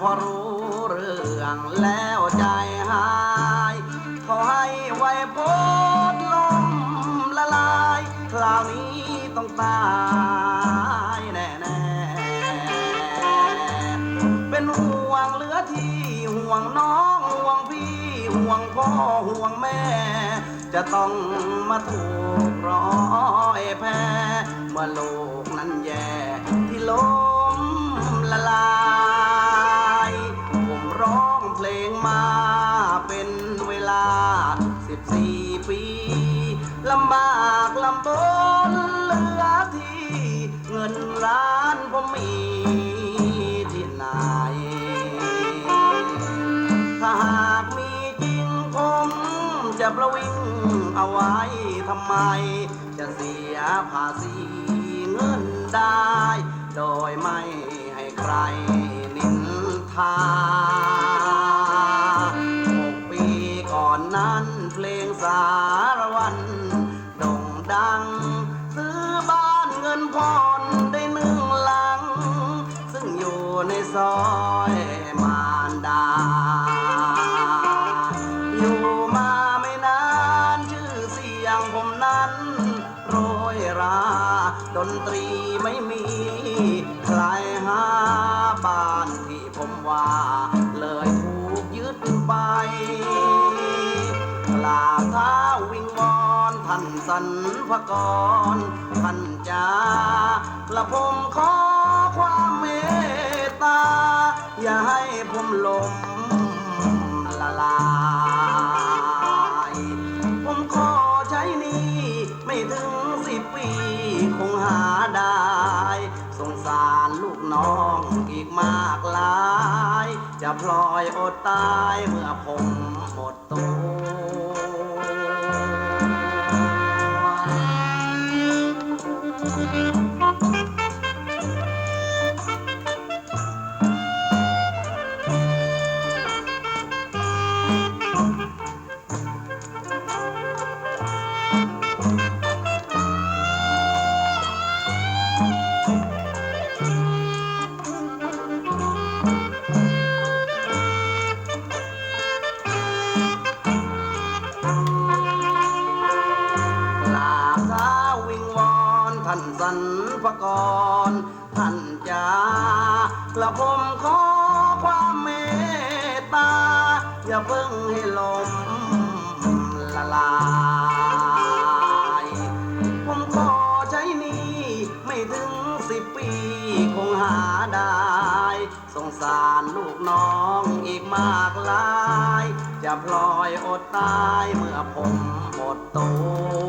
พอรู้เรื่องแล้วใจหายขอให้ไวโพดลมละลาย คราวนี้ต้องตายแน่ๆเป็นห่วงเหลือที่ห่วงน้องห่วงพี่ห่วงพ่อห่วงแม่ จะต้องมาถูกรอยแพ้เมื่อโลกนั้นแย่ เงินล้านผมมีที่ไหน ถ้าหากมีจริงผมจะประวิงเอาไว้ทำไม จะเสียภาษีเงินได้ โดยไม่ให้ใครนินทาหกปีก่อนนั้นเพลงสารวันโด่งดัง ซื้อบ้านเงินผ่อ ซอยมารดา อยู่มาไม่นานชื่อเสียงผมนั้น โรยรา ดนตรีไม่มีใครหาบ้านที่ผมว่า เลยถูกยึดไปกราบเท้าวิงวอนท่านสรรพกรท่านจ้ากระผมขอความ ลมละลาย ผมขอใช้นี้ไม่ถึงสิบปีคงหาได้ สงสารลูกน้องอีกมากลาย จะพลอยอดตายเมื่อผมหมดตัว สรรพกรท่านจากระผมขอความเมตตา อย่าเพิ่งให้ลมละลาย ผมขอใช้นี้ไม่ถึงสิบปีคงหาได้ สงสารลูกน้องอีกมากลาย จะพลอยอดตายเมื่อผมหมดตัว